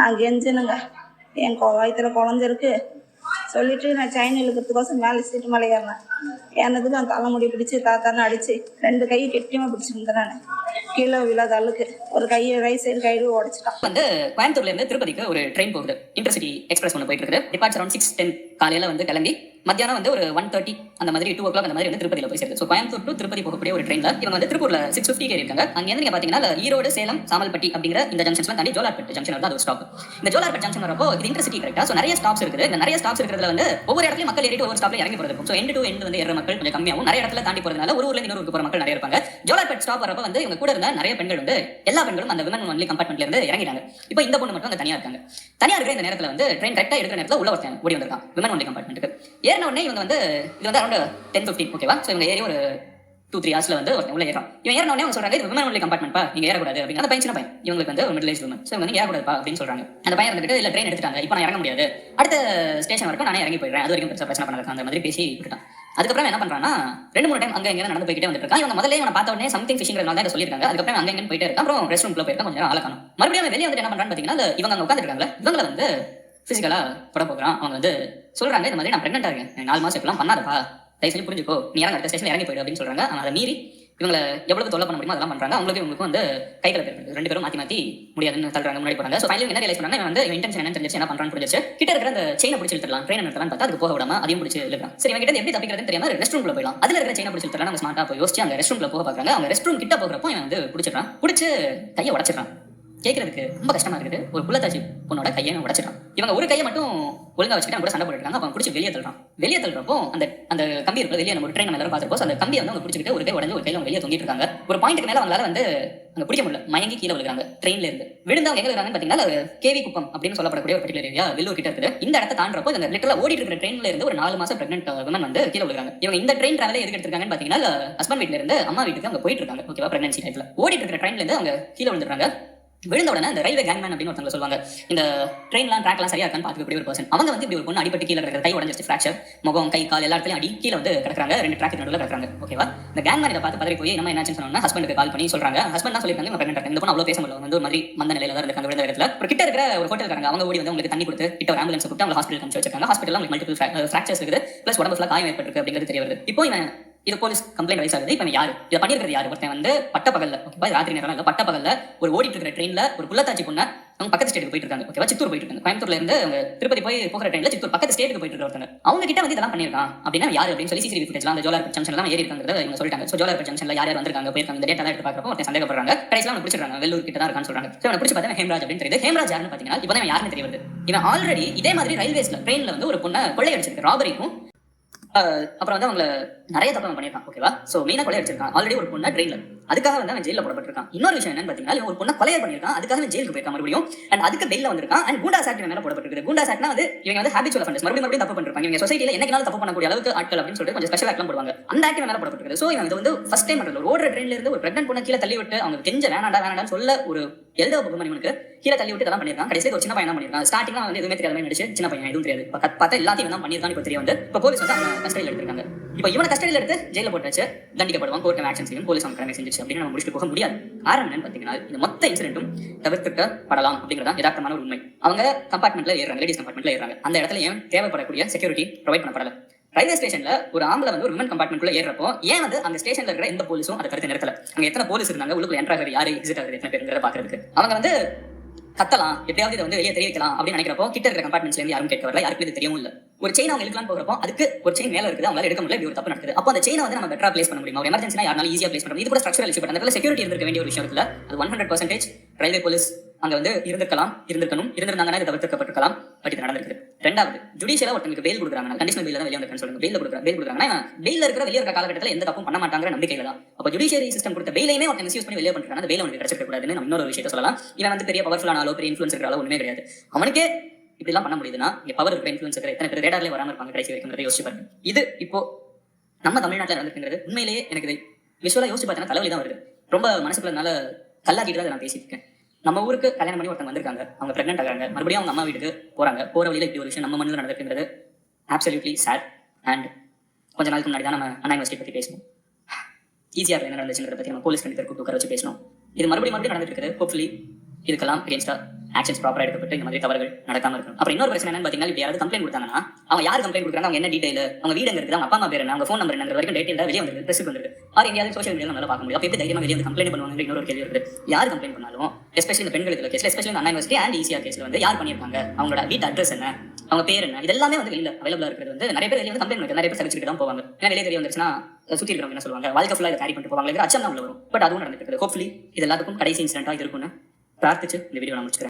நான் கெஞ்சனுங்க என் வயிற்றுல குழஞ்சிருக்கு சொல்லிட்டு நான் செயின் இழுக்கிறதுக்கோசம் மேலே சீட்டு மேலே ஏறினேன். ஏனதுக்கு அந்த தலைமுடி பிடிச்சி தாத்தான்னு அடிச்சு ரெண்டு கையை கெட்டியமாக பிடிச்சிருந்தேன் நான். கீழே விழாத அளவுக்கு. ஒரு கையை ரைட் சைடு கையை உடச்சிட்டான். வந்து கோயம்புத்தூர்ல இருந்து திருப்பதிக்கு ஒரு ட்ரெயின் போகுது. இன்டர்சிட்டி எக்ஸ்பிரஸ் ஒன்று போயிட்டு இருக்குது. டிபார்ட்ஸ் அரௌண்ட் சிக்ஸ் டென் காலையில வந்து கிளம்பி மத்தியானம் வந்து ஒரு ஒன் தேர்ட்டி அந்த மாதிரி டூ ஓ கிளாக் அந்த மாதிரி வந்து திருப்பதியில் போய் சேருது ஸோ கோயம்புத்தூர் டு திருப்பதி போகக்கூடிய ஒரு ட்ரெயினில் இவங்க வந்து திருப்பூர்ல சிக்ஸ் ஃபிஃப்டி ஏறி இருக்காங்க. அங்கே நீங்க பாத்தீங்கன்னா ஈரோடு சேலம் சாமல்பட்டி அப்படிங்கிற இந்த ஜங்ஷன்ஸ்லாம் தாண்டி ஜோலார்பேட் ஜங்ஷன் வந்து அது ஒரு ஸ்டாப் இந்த ஜோலார்பேட் ஜங்ஷன் வரப்போ இது இன்டர்சிட்டி கரெக்டா ஸோ நிறைய ஸ்டாப்ஸ் இருக்குது. இந்த நிறைய ஸ்டாப்ஸ் இருக்கிறதுல வந்து ஒவ்வொரு இடத்துலயும் மக்கள் ஏறிட்டு ஒவ்வொரு ஸ்டாப்ல இறங்கி போகிறது ஸோ எண்டு டு எண்டு வந்து ஏற மக்கள் கொஞ்சம் கம்மியாகும் நிறைய இடத்துல தாண்டி போறதுனால ஒரு ஊர்ல இன்னொரு ஊருக்கு போற மக்கள் நிறைய இருப்பாங்க. ஜோலார்பேட் ஸ்டாப் வரப்போ வந்து இவங்க கூட இருந்த நிறைய பெண்கள் வந்து எல்லா பெண்களும் அந்த விமன் ஒன்லி கம்பார்ட்மெண்ட்ல இருந்து இறங்கிட்டாங்க. இப்போ இந்த பொண்ணு மட்டும் அங்க தனியா இருக்காங்க. தனியா இருக்கிற இந்த நேரத்துல வந்து ட்ரெயின் கரெக்டா எடுக்கிற நேரத்துல உள்ள ஒருத்தன் ஓடி வந்திருக்கான் விமன் ஒன்லி கம்பார்ட்மெண்ட்டுக்கு ஏறின உடனே இவங்க வந்து இது வந்து அரௌண்ட் டென் பிப்டீன் ஓகேவா ஸோ இவங்க ஏறி ஒரு டூ த்ரீ ஹவர்ஸ்ல வந்து ஒருத்தன் உள்ள ஏறான் இவன் ஏறின உடனே அவங்க சொல்றாங்க இது விமன் ஒன்லி கம்பார்ட்மெண்ட் பா நீங்க ஏறக்கூடாது அப்படின்னு. அந்த பையன் சின்ன பையன். இவங்களுக்கு வந்து ஒரு மிடில் ஏஜ் விமன் ஸோ இவங்க ஏறக்கூடாதுப்பா அப்படின்னு சொல்றாங்க. அந்த பையன் இருந்துட்டு இல்ல ட்ரெயின் எடுத்துட்டாங்க. இப்போ நான் இறங்க முடியாது. அடுத்த ஸ்டேஷன் வரைக்கும் நானே இறங்கி போயிடுறேன். அது வரைக்கும் பிரச்சனை பண்ணாங்க அந்த மாதிரி பேசி விட்டுட்டான். அதுக்கப்புறம் என்ன பண்றான்னா ரெண்டு மூணு டைம் அங்க எங்க நடந்து போயிட்டே வந்துட்டு இவங்க முதல்ல இவனை பார்த்த உடனே சம்திங் ஃபிஷிங்கிறதுனால தான் சொல்லியிருக்காங்க. அதுக்கப்புறம் அங்க எங்க போயிட்டே இருக்கா அப்புறம் ரெஸ்ட் ரூம்ல போயிருக்கா கொஞ்சம் நேரம் ஆள காணும். மறுபடியும் வெளியே வந்து என்ன பண்றான்னு பாத்தீங்கன்னா இவங்க அங்க உட்காந்துருக்காங்க இவங்களை வந்து பிசிக்கலா தொட போகிறான். அவங்க வந்து சொல்றாங்க இந்த மாதிரி நான் பிரெக்னெண்டா இருக்கேன். நாலு மாசம் இப்பெல்லாம் பண்ணாதப்பா. தயவு செஞ்சு புரிஞ்சுக்கோ. நீ இறங்க அடுத்த ஸ்டேஷன் இறங்கி போயிடு அப்படின்னு சொல்றாங்க. அதை மீறி இவங்களை எவ்வளவு தொல்லை பண்ண முடியுமோ அதெல்லாம் பண்றாங்க. அவங்களுக்கு இவங்களுக்கு வந்து கை கலப்பு ரெண்டு பேரும் மாத்தி மாத்தி முடியாதுன்னு தள்ளுறாங்க. முன்னாடி போறாங்க. ஸோ என்ன ரியலைஸ் பண்ணாங்க? இவன் வந்து இன்டென்ஷன் என்ன தெரிஞ்சு என்ன பண்றான்னு புரிஞ்சு கிட்ட இருக்கிற அந்த செயினை பிடிச்சி இழுத்துலாம் ட்ரெயின் நிறுத்தலாம் பார்த்தா அதுக்கு போக விடாம அதையும் பிடிச்சி இழுக்கலாம் சரி இவங்க கிட்ட எப்படி தப்பிக்கிறதுன்னு தெரியாம ரெஸ்ட் ரூம்ல போயிடலாம். அதுல இருக்கிற செயினை பிடிச்சி இழுத்தலாம் அவங்க ஸ்மார்ட்டா போய் யோசிச்சு அந்த ரெஸ்ட் ரூம்ல போக பாக்குறாங்க அவங்க ரெஸ்ட் ரூம் கிட்ட போகிறப்போ இவன் வந்து பிடிச்சிடறான். பிடிச்சு கையை உடச்சிடறான். கேட்கறதுக்கு ரொம்ப கஷ்டமா இருக்குது. ஒரு புள்ளத்தாச்சி பொண்ணோட கையை உடச்சிட்டான் இவங்க ஒரு கையை மட்டும் ஒழுங்கா வச்சுட்டு அவங்க கூட சண்டை போட்டுருக்காங்க அப்ப அவன் பிடிச்சி வெளியே தள்ளுறான். வெளியே தள்ளுறப்போ அந்த அந்த கம்பி இருக்கிற வெளியே நம்ம ட்ரெயின் நம்ம எல்லாரும் பார்த்துருப்போம். அந்த கம்பியை வந்து அவங்க பிடிச்சிட்டு ஒரு கை உடஞ்சு ஒரு கையில அவங்க வெளியே தொங்கிட்டு இருக்காங்க. ஒரு பாயிண்ட்க்கு மேல அவங்களால வந்து அங்க பிடிக்க முடியல. மயங்கி கீழே விழுகிறாங்க ட்ரெயின்ல இருந்து. விழுந்து அவங்க எங்க இருக்காங்கன்னு பாத்தீங்கன்னா கேவி குப்பம் அப்படின்னு சொல்லப்படக்கூடிய ஒரு பர்டிகுலர் ஏரியா வெள்ளூர் கிட்ட இருக்குது. இந்த இடத்த தாண்டறப்போ இந்த லிட்டரலா ஓடிட்டு இருக்கிற ட்ரெயின்ல இருந்து ஒரு நாலு மாசம் பிரெக்னென்ட் விமன் uh, வந்து கீழே விழுகிறாங்க. இவங்க இந்த ட்ரெயின் டிராவலே எதுக்கு எடுத்திருக்காங்கன்னு பாத்தீங்கன்னா ஹஸ்பண்ட் வீட்ல இருந்து அம்மா வீட்டுக்கு அவங்க போயிட்டு இருக்காங்க. ஓகேவா பிரெக்னன்சி டைப்ல ஓடிட்டு இருக்கிற ட்ரெயின்ல இருந்து அவங்க கீழே விழுந்துறாங்க விழுந்த உடனே அந்த ரயில்வே கேங்மேன் அப்படின்னு ஒருத்தவங்க சொல்லுவாங்க இந்த ட்ரெயின்லாம் ட்ராக்லாம் சரியா இருக்கான்னு பார்த்துக்கக்கூடிய ஒரு பர்சன் அவங்க வந்து இப்படி ஒரு பொண்ணு அடிபட்டு கீழே கிடக்கிற கை உடஞ்சிச்சு ஃபிராக்சர் முகம் கை கால் எல்லா இடத்துலையும் அடி கீழே வந்து கிடக்குறாங்க ரெண்டு ட்ராக் நடுவில் கிடக்குறாங்க. ஓகேவா இந்த கேங்மேன் இதை பார்த்து பதறி போய் நம்ம என்னாச்சுன்னு சொன்னோம்னா ஹஸ்பண்டுக்கு கால் பண்ணி சொல்றாங்க. ஹஸ்பண்ட் தான் சொல்லியிருக்காங்க இவங்க பிரெண்ட் இந்த பொண்ணு அவ்வளோ பேச முடியல வந்து ஒரு மாதிரி மந்த நிலையில தான் இருக்காங்க விழுந்த இடத்துல. ஒரு கிட்ட இருக்கிற ஒரு ஹோட்டல் இருக்காங்க அவங்க ஓடி வந்து உங்களுக்கு தண்ணி கொடுத்து கிட்ட ஒரு ஆம்புலன்ஸ் கூப்பிட்டு அவங்க ஹாஸ்பிட்டல் அனுப்பிச்சு வச்சிருக்காங்க. ஹாஸ்பிட்டல் உங்களுக்கு மல்டிபிள் ஃபிராக்சர்ஸ் இருக்குது. ப்ளஸ் உடம்பு ஃபுல்லாக காயம் ஏற்பட்டிருக்கு அப்படிங்கிறது தெரிய வருது. இப்போ இவன் இது போலீஸ் கம்ப்ளைண்ட் ரைஸ் ஆகுது இப்போ யாரு? இதை பண்ணியிருக்கிறது யாரு? ஒருத்தன் வந்து பட்ட பகல்ல ஓகேவா ராத்திரி நேரம் இல்ல பட்ட பகல்ல ஒரு ஓடிட்டு இருக்கிற ட்ரெயின்ல ஒரு குள்ளத்தாச்சி பொண்ணு அவங்க பக்கத்து ஸ்டேட்டுக்கு போயிட்டு இருக்காங்க ஓகேவா சித்தூர் போயிட்டு இருக்காங்க கோயம்புத்தூர்ல இருந்து அவங்க திருப்பதி போய் போகிற ட்ரெயின்ல சித்தூர் பக்கத்து ஸ்டேட்டுக்கு போயிட்டு இருக்க அவங்க கிட்ட வந்து இதெல்லாம் பண்ணிருக்கான் அப்படின்னா யாரு அப்படின்னு சொல்லி சிசிடிவி ஃபுட்டேஜ்லாம் அந்த ஜோலார் ஜங்ஷன் எல்லாம் ஏறி இருக்காங்க இவங்க சொல்லிட்டாங்க. ஸோ ஜோலார் ஜங்ஷன்ல யார் யார் வந்திருக்காங்க போயிருக்காங்க இந்த டேட்டா எடுத்து பார்க்கறப்போ ஒருத்தன் சந்தேகப்படுறாங்க. கடைசியில் அவங்க பிடிச்சிருக்காங்க. வெள்ளூர் கிட்ட தான் இருக்கான்னு சொல்றாங்க. ஸோ அவனை பிடிச்சி பார்த்தா ஹேம்ராஜ் அப்படின்னு தெரியுது. ஹேம்ராஜ் யாருன்னு பாத்தீங்கன்னா இப்போ தான் யாருன்னு தெரிய வருது இவன் ஆல்ரெடி இதே மாதிரி ரயில்வேஸ்ல ட்ரெயின்ல வந்து ஒரு பொண்ணை கொள்ளையடிச்சிருக்கு. ராபரிக்கும் அப்புறம் வந்து அவங்களை நிறைய தப்பு பண்ணியிருக்கான் ஓகேவா சோ மெயினா கொலை அடிச்சிருக்கான். ஆல்ரெடி ஒரு பொண்ணை ட்ரெயின்ல அதுக்காக வந்து அவன் ஜெயில போடப்பட்டிருக்கான். இன்னொரு விஷயம் என்னன்னு பாத்தீங்கன்னா ஒரு பொண்ணை கொலையை பண்ணியிருக்கான். அதுக்காக ஜெயிலுக்கு போயிருக்கான் மறுபடியும். அண்ட் அதுக்கு வெளியில வந்திருக்கான். அண்ட் குண்டா சாக்ட் மேல போடப்பட்டிருக்கு குண்டா சாக்ட்னா வந்து இவங்க வந்து ஹேபிச்சுவல் ஃபண்ட்ஸ் மறுபடியும் மறுபடியும் தப்பு பண்ணிருப்பாங்க. இவங்க சொசைட்டில என்னைக்கு தப்பு பண்ணக்கூடிய அளவுக்கு ஆட்கள் அப்படின்னு சொல்லிட்டு கொஞ்சம் ஸ்பெஷல் ஆக்லாம் போடுவாங்க. அந்த ஆக்ட் மேல போடப்பட்டிருக்கு சோ இவங்க வந்து ஃபர்ஸ்ட் டைம் பண்றது. ஒரு ஓடுற ட்ரெயின்ல இருந்து ஒரு பிரெக்னன்ட் பொண்ணை கீழே தள்ளி விட்டு அவங்க கெஞ்ச வேணாண்டா வேணாண்டா சொல்ல ஒரு எழுத பக்கம் கீழே தள்ளி விட்டு இதெல்லாம் பண்ணிருக்கான் கடைசியில் ஒரு சின்ன பையன் பண்ணிருக்கான் ஸ்டார்டிங் வந்து எதுவுமே தெரியாத மாதிரி நடிச்சு சின்ன பையன் எதுவும் தெரியாது. பார்த்தா எல்லாத்தையும் தான் பண்ணிருக்கான் இப்போ தெரிய வந்து. இப்போ போலீஸ் வந்து அவங்க கஸ்டடியில் எடுத்திருக்காங்க. இப்போ இவனை கஸ்டடியில் எடுத்து ஜெயில போட்டு வச்சு தண்டிக்கப்படுவான். கோர்ட் ஆக்ஷன் செய்யும் போலீஸ் அவங்க கடமை செஞ்சிச்சு அப்படின்னு நம்ம முடிச்சுட்டு போக முடியாது. காரணம் என்னன்னு பார்த்தீங்கன்னா இந்த மொத்த இன்சிடென்ட்டும் தவிர்க்கப்படலாம் அப்படிங்கிறதா யதார்த்தமான ஒரு உண்மை. அவங்க கம்பார்ட்மெண்ட்ல ஏறாங்க லேடிஸ் கம்பார்ட்மெண்ட்ல ஏறாங்க அந்த இடத்துல ஏன் தேவைப்படக்கூடிய செக்யூரிட்டி ப்ரொவைட் பண்ணப்படல? ரயில்வே ஸ்டேஷன்ல ஒரு ஆம்பளை வந்து ஒரு விமன் கம்பார்ட்மெண்ட்ல ஏறப்போ ஏன் வந்து அந்த ஸ்டேஷன்ல இருக்கிற எந்த போலீஸும் அதை கருத்து நிறுத்தல? அங்க எத்தனை போலீஸ் இருந்தாங்க? உள்ளுக்குள்ள என்ட்ரு யாரு எக்ஸிட் ஆகுது எத்தனை பேருங்கிறத பாக்குறதுக்கு அவங்க வந்து கத்தலாம். எப்படியாவது இதை வந்து வெளியே தெரிவிக்கலாம் அப்படின்னு நினைக்கிறப்போ கிட்ட இருக்கிற கம்பார்ட்மெண்ட்ஸ்ல இருந்து யாரும் கேட்க வரல. யாருக்கும் இது தெரியவும் இல்ல. ஒரு செயின் அவங்க எடுக்கலாம் போகிறப்போ அதுக்கு ஒரு செயின் மேல இருக்குது அவங்களால எடுக்க முடியல இப்படி ஒரு தப்பு நடக்குது. அப்போ அந்த செயினை வந்து நம்ம பெட்டரா பிளேஸ் பண்ண முடியும்? ஒரு எமர்ஜென்சினா யாராலும் ஈஸியா பிளேஸ் பண்ண முடியும். இது கூட ஸ்ட்ரக்சரல் இஷ்யூ பட் அந்த செக்யூரிட்டி இருக்க வேண்டிய ஒரு விஷயம் இருக்குல்ல? அது one hundred percentage railway police அங்க வந்து இருந்திருக்கலாம் இருந்திருக்கணும். இருந்திருந்தாங்கன்னா இது தவிர்க்கப்பட்டிருக்கலாம் பட் இது நடந்திருக்கு ரெண்டாவது ஜுடிஷியலா ஒருத்தங்களுக்கு பெயில் கொடுக்குறாங்க கண்டிஷனல் பெயில் தான் வெளியே வந்து சொல்லுங்க. பெயில் கொடுக்குறாங்க பெயில் கொடுக்குறாங்கன்னா பெயில் இருக்கிற வெளியே இருக்க காலகட்டத்தில் எந்த தப்பும் பண்ண மாட்டாங்கிற நம்பிக்கையில தான் அப்போ ஜுடிஷியரி சிஸ்டம் கொடுத்த பெயிலையுமே ஒருத்தன் மிஸ்யூஸ் பண்ணி வெளியே பண்றாங்க அந்த பெயில் அவனுக்கு கிடைச்சிருக்க கூடாதுன்னு நம்ம இன்னொரு விஷயத்த சொல்லலாம். இவன் வந்து பெரிய பவர்ஃபுல்லான ஆளோ பெரிய இன்ஃபுளுன்ஸ் இருக்கிற அளவு கிடையாது. அவனுக்கே இப்படிலாம் பண்ண முடியுதுன்னா இங்க பவர் இருக்கிற இன்ஃபுளுன்ஸ் இருக்கிற எத்தனை பேர் ரேடார்லேயே வராமல் இருப்பாங்க கடைசி வரைக்கும் யோசிச்சு பாருங்க. இது இப்போ நம்ம தமிழ்நாட்டில் நடந்துருக்கிறது உண்மையிலேயே எனக்கு இது விஷுவலா யோசிச்சு பார்த்தீங்கன்னா தலைவலி தான் வருது. ரொம்ப மனசுக்குள்ள என்னால கல்லாக்கிட்டு தான் நான் பேசிட்டு இருக்கேன். நம்ம ஊருக்கு கல்யாணம் பண்ணி ஒருத்தங்க வந்திருக்காங்க அவங்க பிரெக்னென்ட் ஆகிறாங்க மறுபடியும் அவங்க அம்மா வீட்டுக்கு போறாங்க போற வழியில இப்படி ஒரு விஷயம் நம்ம மண்ணில் நடக்குங்கிறது ஆப்சல்யூட்லி சேட் அண்ட் கொஞ்ச நாளுக்கு முன்னாடி தான் நம்ம அண்ணா யூனிவர்சிட்டி பற்றி பேசணும் ஈஸியாக என்ன நடந்துச்சுன்றத பற்றி நம்ம போலீஸ் கண்டிப்பாக கூப்பிட்டு உட்கார வச்சு பேசணும். இது மறுபடியும் மறுபடியும் நடந்துட்டு இருக்குது. ஹோப்ஃபுல்லி இதுக்கெல்லாம் அகேன்ஸ்டாக ஆக்ஷன்ஸ் ப்ராப்பராக எடுக்கப்பட்டு இந்த மாதிரி தவறுகள் நடக்காம இருக்கும் அப்புறம் இன்னொரு பிரச்சனை என்னன்னு பாத்தீங்கன்னா இப்போ யாராவது கம்ப்ளைண்ட் கொடுத்தாங்கன்னா அவங்க யார் கம்ப்ளைண்ட் கொடுக்குறாங்க அவங்க என்ன டீடைல் அவங்க வீடு எங்க இருக்குது அவங்க அப்பா அம்மா பேர் அவங்க ஃபோன் நம்பர் என்ன வரைக்கும் டேட்டா வெளியே வந்து பிரஸ் வந்துருக்கு அது எங்கேயாவது சோஷியல் மீடியா நம்மளால பார்க்க முடியும். அப்போ எப்படி தைரியமாக வெளியே வந்து கம்ப்ளைண்ட் பண்ணுவாங்க இன்னொரு கேள்வி இருக்குது யார் கம்ப்ளைண்ட் பண்ணாலும் எஸ்பெஷலி இந்த பெண்களுக்கு கேஸ்ல எஸ்பெஷலி அண்ணா யூனிவர்சிட்டி அண்ட் ஈஸியா கேஸ்ல வந்து யார் பண்ணியிருக்காங்க அவங்களோட வீட்டு அட்ரஸ் என்ன அவங்க பேர் என்ன இதெல்லாமே வந்து வெளியில் அவைலபிளாக இருக்கிறது வந்து நிறைய பேர் வெளியே வந்து கம்ப்ளைண்ட் நிறைய பேர் சரிச்சுட்டு தான் போவாங்க. ஏன்னா வெளியே தெரிய வந்துச்சுன்னா சுற்றி இருக்கிறவங்க என்ன சொல்லுவாங்க வாழ்க்கை ஃபுல்லாக இதை கேரி பண்ணிட்டு போவாங்க அச்சம் தான் வரும். பட் அதுவும் நடந்துட்டு இருக்குது. ஹோப்ஃபுல்லி இது எல்லாத்துக்கும் கடைசி இன்சிடென்ட்டாக இருக்கும்னு பிரார்த்திச்சு இந்த வீடியோ நான் முடிச்சுக்கிறேன்.